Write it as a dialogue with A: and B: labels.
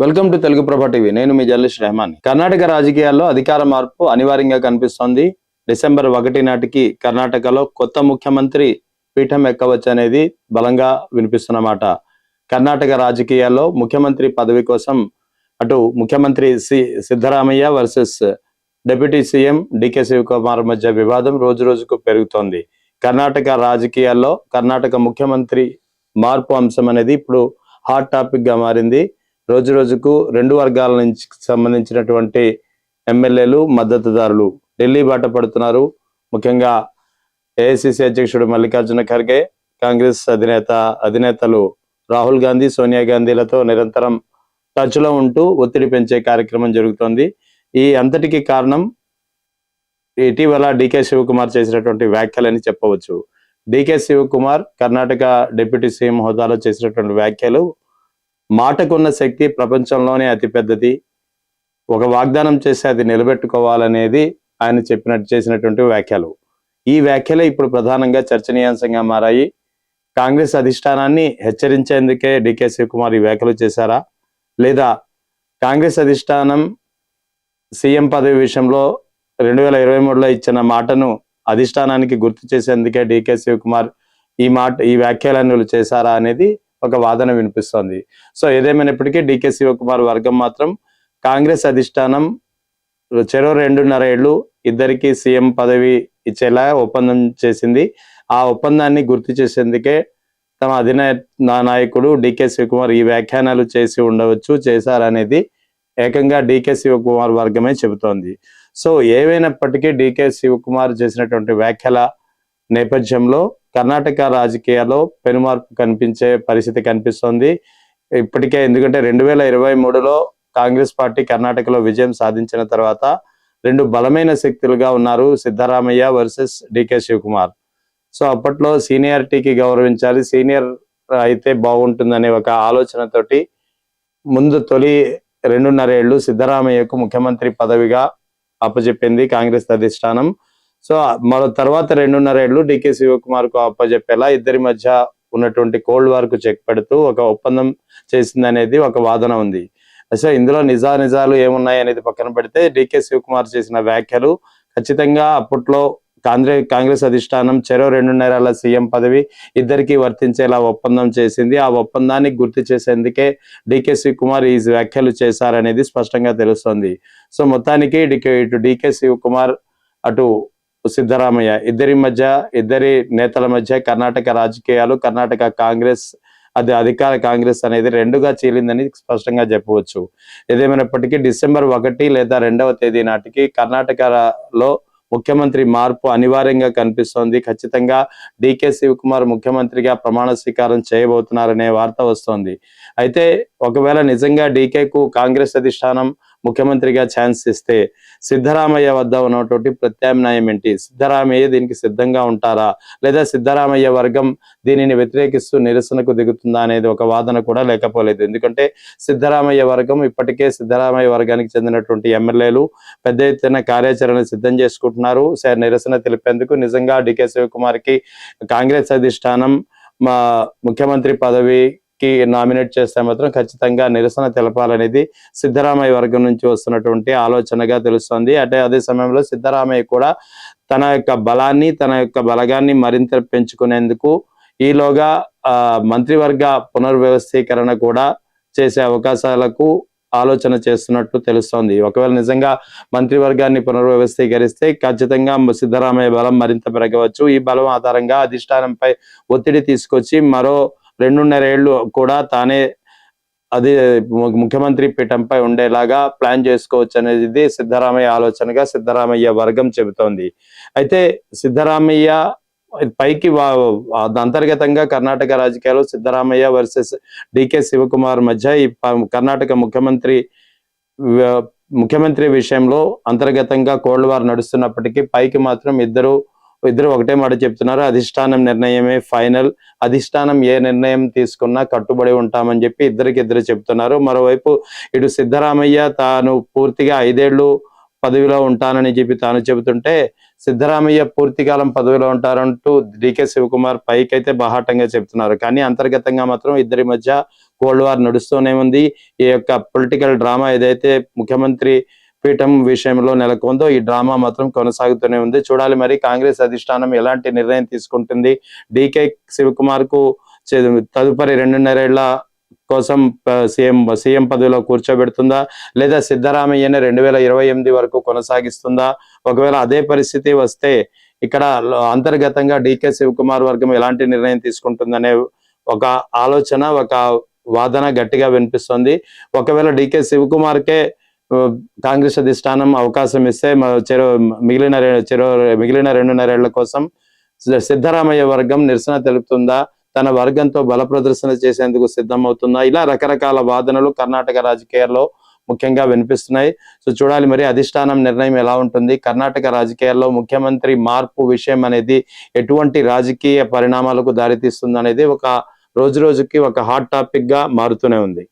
A: Welcome to Telugu Prabha TV నేను మీ journalist Rahman. Karnataka రాజకీయాల్లో అధికార మార్పు అనివార్యంగా కనిపిస్తోంది. డిసెంబర్ ఒకటి నాటికి కర్ణాటకలో కొత్త ముఖ్యమంత్రి పీఠం ఎక్కవచ్చు అనేది బలంగా వినిపిస్తున్నమాట కర్ణాటక రాజకీయాల్లో ముఖ్యమంత్రి పదవి కోసం అటు ముఖ్యమంత్రి C Siddaramaiah versus deputy CM DK Shivakumar మధ్య వివాదం రోజు రోజుకు పెరుగుతోంది. కర్ణాటక రాజకీయాల్లో కర్ణాటక ముఖ్యమంత్రి మార్పు అంశం అనేది ఇప్పుడు హాట్ టాపిక్గా మారింది. రోజు రోజుకు రెండు వర్గాల నుంచి సంబంధించినటువంటి ఎమ్మెల్యేలు మద్దతుదారులు ఢిల్లీ బాట పడుతున్నారు. ముఖ్యంగా ఏఐసిసి అధ్యక్షుడు మల్లికార్జున ఖర్గే కాంగ్రెస్ అధినేత అధినేతలు రాహుల్ గాంధీ సోనియా గాంధీలతో నిరంతరం టచ్లో ఉంటూ ఒత్తిడి పెంచే కార్యక్రమం జరుగుతోంది. ఈ అంతటికి కారణం ఇటీవల డికే శివకుమార్ చేసినటువంటి వ్యాఖ్యలని చెప్పవచ్చు. DK Shivakumar Karnataka deputy CM హోదాలో చేసినటువంటి వ్యాఖ్యలు మాటకున్న శక్తి ప్రపంచంలోనే అతిపెద్దది. ఒక వాగ్దానం చేసి అది నిలబెట్టుకోవాలనేది ఆయన చెప్పినట్టు చేసినటువంటి వ్యాఖ్యలు. ఈ వ్యాఖ్యలే ఇప్పుడు ప్రధానంగా చర్చనీయాంశంగా మారాయి. కాంగ్రెస్ అధిష్టానాన్ని హెచ్చరించేందుకే డికే శివకుమార్ ఈ వ్యాఖ్యలు చేశారా? లేదా కాంగ్రెస్ అధిష్టానం సీఎం పదవి విషయంలో రెండు వేల ఇరవై మూడులో ఇచ్చిన మాటను అధిష్టానానికి గుర్తు చేసేందుకే డికే శివకుమార్ ఈ మాట ఈ వ్యాఖ్యలను చేశారా అనేది ఒక వాదన వినిపిస్తోంది. సో ఏదేమైనప్పటికీ డికే శివకుమార్ వర్గం మాత్రం కాంగ్రెస్ అధిష్టానం చెరో రెండున్నర ఏళ్ళు ఇద్దరికి సీఎం పదవి ఇచ్చేలా ఒప్పందం చేసింది. ఆ ఒప్పందాన్ని గుర్తు చేసేందుకే తమ అధినాయ నాయకుడు డికే శివకుమార్ ఈ వ్యాఖ్యానాలు చేసి ఉండవచ్చు చేశారనేది ఏకంగా డికే శివకుమార్ వర్గమే చెబుతోంది. సో ఏవైనప్పటికీ డికే శివకుమార్ చేసినటువంటి వ్యాఖ్యల నేపథ్యంలో కర్ణాటక రాజకీయాల్లో పెనుమార్పు కనిపించే పరిస్థితి కనిపిస్తోంది. ఇప్పటికే ఎందుకంటే రెండు వేల ఇరవై మూడులో కాంగ్రెస్ పార్టీ కర్ణాటకలో విజయం సాధించిన తర్వాత రెండు బలమైన శక్తులుగా ఉన్నారు Siddaramaiah versus DK Shivakumar. So అప్పట్లో సీనియారిటీకి గౌరవించాలి సీనియర్ అయితే బాగుంటుందనే ఒక ఆలోచనతోటి ముందు తొలి రెండున్నర ఏళ్ళు సిద్ధరామయ్యకు ముఖ్యమంత్రి పదవిగా అప్పచెప్పింది కాంగ్రెస్ అధిష్టానం. సో మరో తర్వాత రెండున్నర ఏళ్ళు డికే శివకుమార్కు అప్పచెప్పేలా ఇద్దరి మధ్య ఉన్నటువంటి కోల్డ్ వార్కు చెక్ పెడుతూ ఒక ఒప్పందం చేసింది అనేది ఒక వాదన ఉంది. సో ఇందులో నిజా నిజాలు ఏమున్నాయి అనేది పక్కన పెడితే డికే శివకుమార్ చేసిన వ్యాఖ్యలు ఖచ్చితంగా అప్పట్లో కాంగ్రెస్ కాంగ్రెస్ అధిష్టానం చెరో రెండున్నరేళ్ళ సీఎం పదవి ఇద్దరికి వర్తించేలా ఒప్పందం చేసింది. ఆ ఒప్పందాన్ని గుర్తు చేసేందుకే డికే శివకుమార్ ఈ వ్యాఖ్యలు చేశారనేది స్పష్టంగా తెలుస్తోంది. సో మొత్తానికి ఇటు డికే శివకుమార్ అటు సిద్ధరామయ్య. ఇద్దరి మధ్య ఇద్దరి నేతల మధ్య కర్ణాటక రాజకీయాలు కర్ణాటక కాంగ్రెస్ అది అధికార కాంగ్రెస్ అనేది రెండుగా చీలిందని స్పష్టంగా చెప్పవచ్చు. ఏదేమైనప్పటికీ డిసెంబర్ ఒకటి లేదా రెండవ తేదీ నాటికి కర్ణాటకలో ముఖ్యమంత్రి మార్పు అనివార్యంగా కనిపిస్తోంది. ఖచ్చితంగా డికే శివకుమార్ ముఖ్యమంత్రిగా ప్రమాణ స్వీకారం చేయబోతున్నారనే వార్త వస్తోంది. అయితే ఒకవేళ నిజంగా డీకేకు కాంగ్రెస్ అధిష్టానం ముఖ్యమంత్రిగా ఛాన్స్ ఇస్తే సిద్ధరామయ్య వద్ద ఉన్నటువంటి ప్రత్యామ్నాయం ఏంటి? సిద్ధరామయ్య దీనికి సిద్ధంగా ఉంటారా? లేదా సిద్ధరామయ్య వర్గం దీనిని వ్యతిరేకిస్తూ నిరసనకు దిగుతుందా అనేది ఒక వాదన కూడా లేకపోలేదు. ఎందుకంటే సిద్ధరామయ్య వర్గం ఇప్పటికే సిద్ధరామయ్య వర్గానికి చెందినటువంటి ఎమ్మెల్యేలు పెద్ద ఎత్తున కార్యాచరణ సిద్ధం చేసుకుంటున్నారు. సార్ నిరసన తెలిపేందుకు నిజంగా డికే శివకుమార్కి కాంగ్రెస్ అధిష్టానం మా ముఖ్యమంత్రి పదవి కి నామినేట్ చేస్తే మాత్రం ఖచ్చితంగా నిరసన తెలపాలనేది సిద్ధరామయ్య వర్గం నుంచి వస్తున్నటువంటి ఆలోచనగా తెలుస్తోంది. అంటే అదే సమయంలో సిద్ధరామయ్య కూడా తన యొక్క బలాన్ని తన యొక్క బలగాన్ని మరింత పెంచుకునేందుకు ఈలోగా మంత్రివర్గ పునర్వ్యవస్థీకరణ కూడా చేసే అవకాశాలకు ఆలోచన చేస్తున్నట్టు తెలుస్తోంది. ఒకవేళ నిజంగా మంత్రివర్గాన్ని పునర్వ్యవస్థీకరిస్తే ఖచ్చితంగా సిద్ధరామయ్య బలం మరింత పెరగవచ్చు. ఈ బలం ఆధారంగా అధిష్టానంపై ఒత్తిడి తీసుకొచ్చి మరో రెండున్నర ఏళ్ళు కూడా తానే అది ముఖ్యమంత్రి పీఠంపై ఉండేలాగా ప్లాన్ చేసుకోవచ్చు అనేది సిద్ధరామయ్య ఆలోచనగా సిద్ధరామయ్య వర్గం చెబుతోంది. అయితే సిద్ధరామయ్య పైకి వా- అంతర్గతంగా కర్ణాటక రాజకీయాలు సిద్ధరామయ్య వర్సెస్ డికే శివకుమార్ మధ్య ఈ ప- కర్ణాటక ముఖ్యమంత్రి ముఖ్యమంత్రి విషయంలో అంతర్గతంగా కోల్డ్ వార్ నడుస్తున్నప్పటికీ పైకి మాత్రం ఇద్దరు ఇద్దరు ఒకటే మాట చెప్తున్నారు అధిష్టానం నిర్ణయమే ఫైనల్. అధిష్టానం ఏ నిర్ణయం తీసుకున్నా కట్టుబడి ఉంటామని చెప్పి ఇద్దరికి ఇద్దరు చెప్తున్నారు. మరోవైపు ఇటు సిద్ధరామయ్య తాను పూర్తిగా ఐదేళ్ళు పదవిలో ఉంటానని చెప్పి తాను చెబుతుంటే సిద్ధరామయ్య పూర్తి కాలం పదవిలో ఉంటారంటూ డికే శివకుమార్ పైకైతే బాహాటంగా చెప్తున్నారు. కానీ అంతర్గతంగా మాత్రం ఇద్దరి మధ్య కోల్డ్ వార్ నడుస్తూనే ఉంది. ఈ యొక్క పొలిటికల్ డ్రామా ఏదైతే ముఖ్యమంత్రి పీఠం విషయంలో నెలకొందో ఈ డ్రామా మాత్రం కొనసాగుతూనే ఉంది. చూడాలి మరి కాంగ్రెస్ అధిష్టానం ఎలాంటి నిర్ణయం తీసుకుంటుంది. డికే శివకుమార్కు తదుపరి రెండున్నరేళ్ళ కోసం సీఎం సీఎం పదవిలో కూర్చోబెడుతుందా? లేదా సిద్ధరామయ్యని రెండు వేల ఇరవై ఎనిమిది వరకు కొనసాగిస్తుందా? ఒకవేళ అదే పరిస్థితి వస్తే ఇక్కడ అంతర్గతంగా డికే శివకుమార్ వర్గం ఎలాంటి నిర్ణయం తీసుకుంటుందనే ఒక ఆలోచన ఒక వాదన గట్టిగా వినిపిస్తుంది. ఒకవేళ డికే శివకుమార్కే కాంగ్రెస్ అధిష్టానం అవకాశం ఇస్తే చెరో మిగిలిన చెరో మిగిలిన రెండున్నరేళ్ళ కోసం సిద్ధరామయ్య వర్గం నిరసన తెలుపుతుందా? తన వర్గంతో బల ప్రదర్శన చేసేందుకు సిద్ధమవుతుందా? ఇలా రకరకాల వాదనలు కర్ణాటక రాజకీయాల్లో ముఖ్యంగా వినిపిస్తున్నాయి. సో చూడాలి మరి అధిష్టానం నిర్ణయం ఎలా ఉంటుంది? కర్ణాటక రాజకీయాల్లో ముఖ్యమంత్రి మార్పు విషయం అనేది ఎటువంటి రాజకీయ పరిణామాలకు దారితీస్తుంది అనేది ఒక రోజు రోజుకి ఒక హాట్ టాపిక్గా మారుతూనే ఉంది.